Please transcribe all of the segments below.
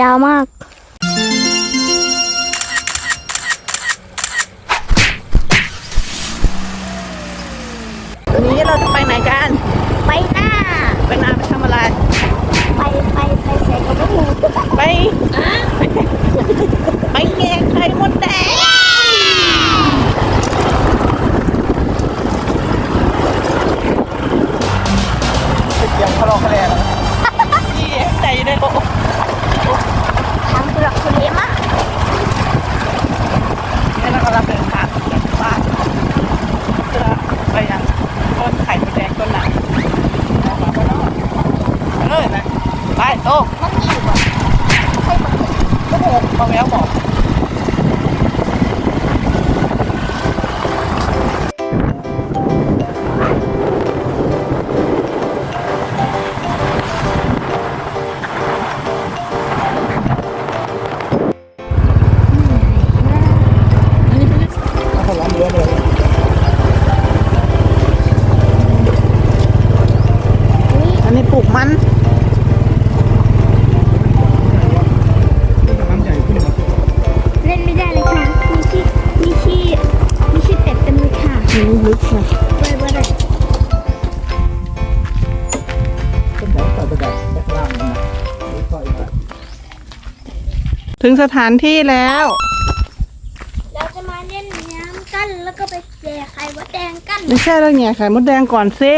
ยาวมาก ถึงสถานที่แล้ว เราจะมาเล่นน้ำกันแล้วก็ไปแย่ไข่มดแดงกันไม่ใช่แล้วเนี่ยไข่มดแดงก่อนซิ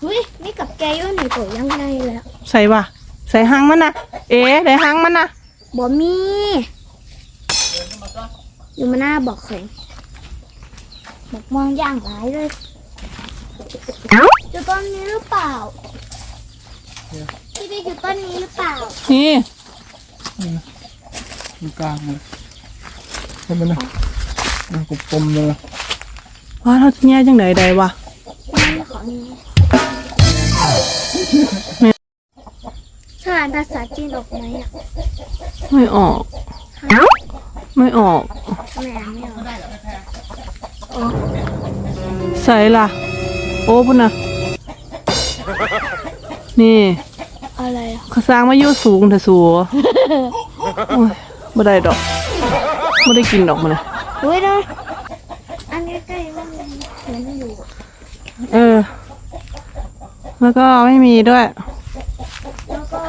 เฮ้ยนี่กับแกอยู่นี่ตัวยังไงแล้วใส่ว่ะใส่หางมันนะเอ๋ได้หางมันนะบ่มีอยู่มาหน้าบอกเคยบอกมองอย่างไรเลยอยู่ต้นนี้หรือเปล่าพี่บิ๊กอยู่ต้นนี้หรือเปล่านี่ อยู่กลางเลยใช่ไหมนะมันกลมๆเลยว่าเราจะแย่จังไดใดวะนั่นของนี้ถ้าอ่านภาษาจีนออกไหมอะไม่ออก ไม่ออกแม่ไม่ออกใส่ล่ะ โอ้พุ่นนะนี่ อะไรอะเขาสร้างมาอยู่สูงแต่สูโอ้ย ไม่ได้ดอกไม่ได้กินดอกมันนะเฮ้ยนะอันใกล้ๆมันเหมือนอยู่เออ แล้วก็ไม่มีด้วย แล้วก็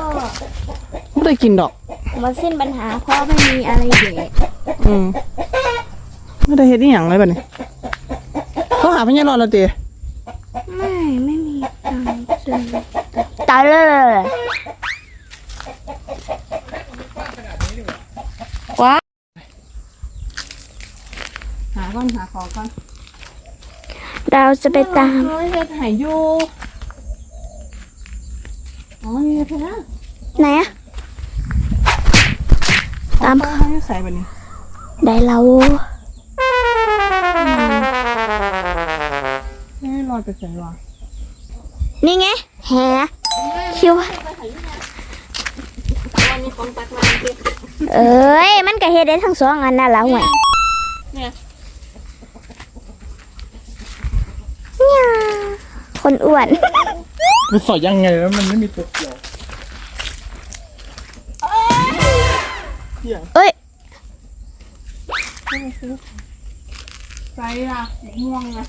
ไม่ได้กินดอกมาสิ้นปัญหาเพราะไม่มีอะไรเด็กอืมไม่ได้เฮ็ดอหย่างเลยแบบนี้เขาหาพญารอดแล้วตีไม่ไม่มีตังค์ซื้อตายเลย หาก่อนหาของก่อนเราจะไปตามเฮ้ยเฮ็ดหายอยู่อ๋อนี่เฮ็ดนะไหนอะ ตาม เขาให้ใส่แบบนี้ได้เราไม่รอดไปใส่วะนี่ไงแฮคิว วันนี้ของตักมาสิเอ้ย มันก็เฮ็ดได้ทั้งสองอันน่ะละห่วยเนี่ยเนี่ย คนอ้วน มันสอดยังไงแล้วมันไม่มีตัวเกี่ยวเอ้ยใส่ละม่วงนะ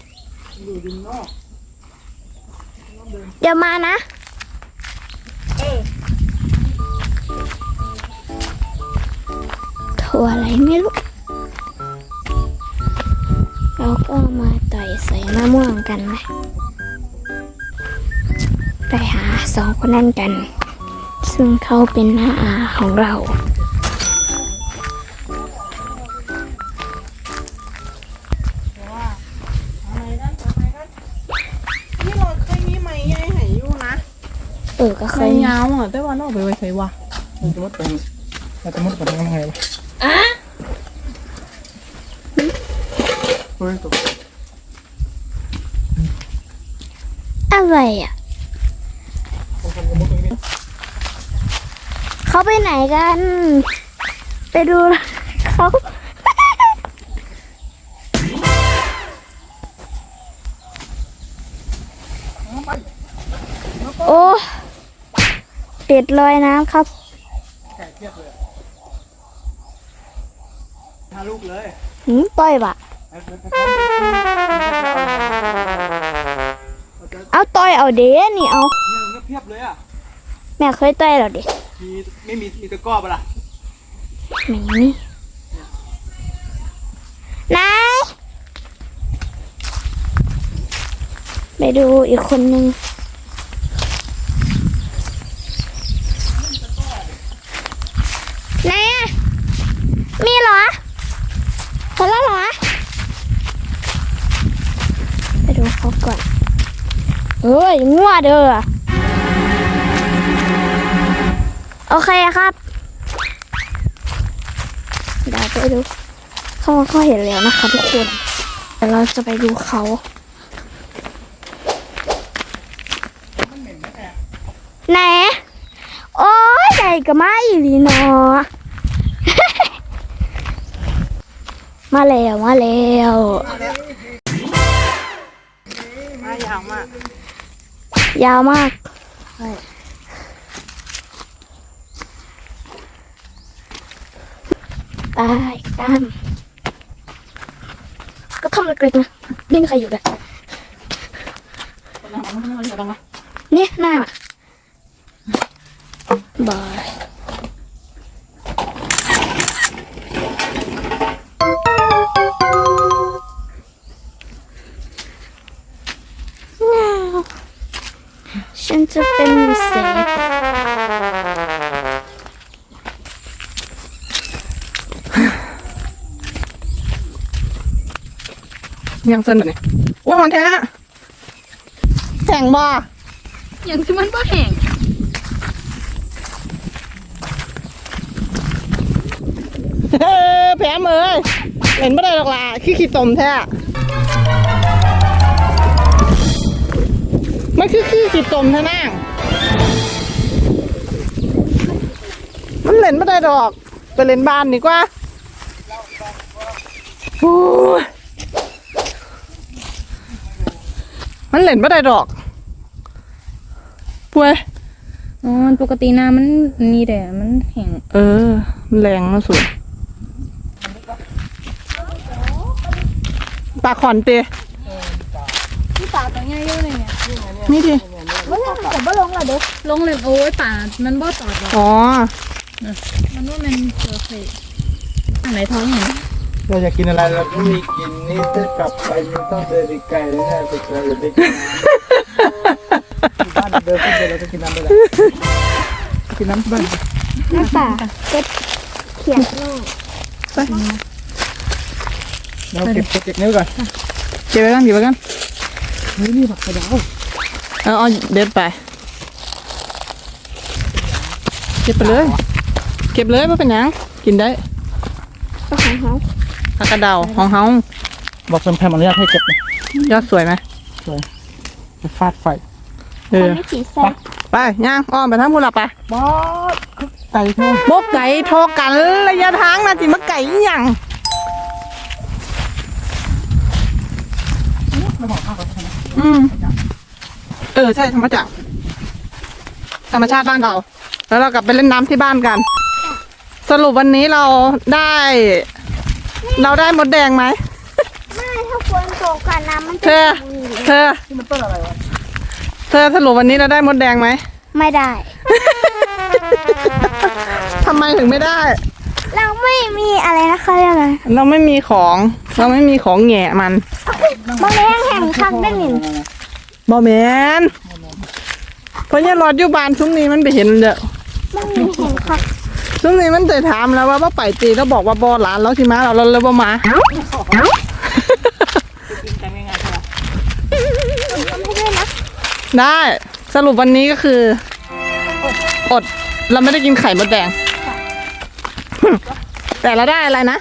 อยู่ดินนอกเดี๋ยวมานะ ถั่วอะไรไม่รู้ เราก็มาต่อยใส่มะม่วงกันไหม ไปหาสองคนนั้นกัน ซึ่งเขาเป็นน้าอาของเรา นี่เราเคยมีไหมยายหายอยู่นะเออก็เคเคยยยาวอะแต่ว่าเราเอาไปไว้ใส่วะมันจะมุดเป็นมันจะมุดเป็นยังไงวะเฮ้ยตกอะไรอะ ผมทำกับมุดตรงนี้ เขาไปไหนกัน ไปดูเขาโอ้เป็ดลอยน้ำครับไก่เทียบเลยห้าลูกเลยหืมต้อยบะไอ้เพื่อนๆเอาจะเอาต้อยเอาเด้นี่เอาเนี่ยมันก็เพียบเลยอะแม่เคยต้อยแล้วเด้ มีไม่มีมีตะกร้อปะล่ะไม่มีนายไปดูอีกคนนึงไหนอะมีเหรอพอแล้วเหรอ ไปดูเขาก่อนเอ้ยงัวเด้อ โอเคครับเดี๋ยวไปดูเขาเขาเห็นแล้วนะคะ ทุกคนเดี๋ยวเราจะไปดูเขาไหนโอ้ยใหญ่กับมาอีหลีเนาะมาแล้วมาแล้วมายาวมาก ยาวมาก ตายตามก็ทำเล็กๆนะไม่มีใครอยู่เลยเนี่ยหน้าบาย ยังเส้นแบบนี้ว่าหอนแท้แข่งบ่อย่างที่มันก็แห้งเฮ้ยแผลเมยเห็นไม่ได้หรอกล่ะขี้ขี้ตมแท้มันคือขี้ขี้ตมแท้นั่งมันเล่นไม่ได้ดอก ไปเล่นบ้านดีกว่าโอ้ย มันเล่นไม่ได้ดอกป่วยอ๋อปกติน้ำมันนี่แหละมันแห้งเออ มันแรงนะสุดปลาขอนเตะที่ป่าตัวใหญ่อยู่เลยเนี่ยนี่ดิไม่ใช่แต่ว่าลงเหรอเด็กลงเลยโอ้ยป่ามันบ่ตอดหรอกอ๋อ มันว่ามันเจอเคยอันไหนท้องเห็น เราอยากกินอะไรเราไม่มีกินนี่ถ้ากลับไปมันต้องเดินอีกไกลเลยนะไปไกลเลยไปกินบ้านเดินขึ้นไปเราจะกินน้ำไปเลยกินน้ำที่บ้านหน้าตาเป็ดเขียดลูกไปเราเก็บเก็บนิ้วก่อนเก็บไว้กันเก็บไว้กันนี่นี่ผักกระดาวเอาเอาเด็ดไปเก็บไปเลย เก็บเลยไม่เป็นยังกินได้ก็ของเขา ผักกระเดาของเฮาบอกคนแพมอนุญาตให้เก็บนะยอดสวยไหมไปฟาดไฟเอคนอไม่สีแซ่บไปย่างอ้อมไปทางพูนละไปบอสไก่ทอดบกไก่โทอกันระยะทางนะจิมาไก่อีหยังไม่บอกข้าวกันใช่ไหมอืมเออใช่ธรรมจักรธรรมชาติบ้านเรา แล้วเรากลับไปเล่นน้ำที่บ้านกัน สรุปวันนี้เราได้ เราได้มดแดงไหมไม่ถ้าฝนตกกันน้ำมันเธจะอมีเธอที่มันต้นอะไรวะเธอสรุปวันนี้เราได้มดแดงไหม ไม่ได้ ทำไมถึงไม่ได้ เราไม่มีอะไรนะคะเรียกอะไรเราไม่มีของ เราไม่มีของแหง่มันบางแห่งแห่งคักได้หนิบอแมนเพราะเนี่ยรอดอยู่บ้านซุ้มนี้มันไปเห็นเด้อ มันมีแห่งคัก ซุ้มนี้มันเคยถามแล้วว่าว่าไปตีแล้วบอกว่าบอหลานแล้วสิมาเราเราเลยบ่มาไม่ได้นะได้ สรุปวันนี้ก็คือ อดเราไม่ได้กินไข่มดแดง แต่เราได้อะไรนะ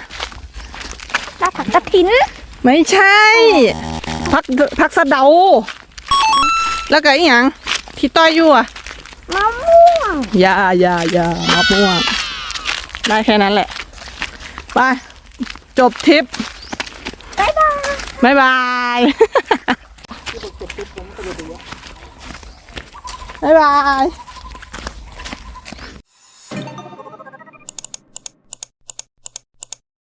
หน้าผักกระถินไม่ใช่พักพักสะเดา แล้วก็อีหยังที่ต้อยอยู่อะมะม่วงอยาอยาอยามะม่วง ได้แค่นั้นแหละ ไป จบทริปบายบายบายบายบายบาย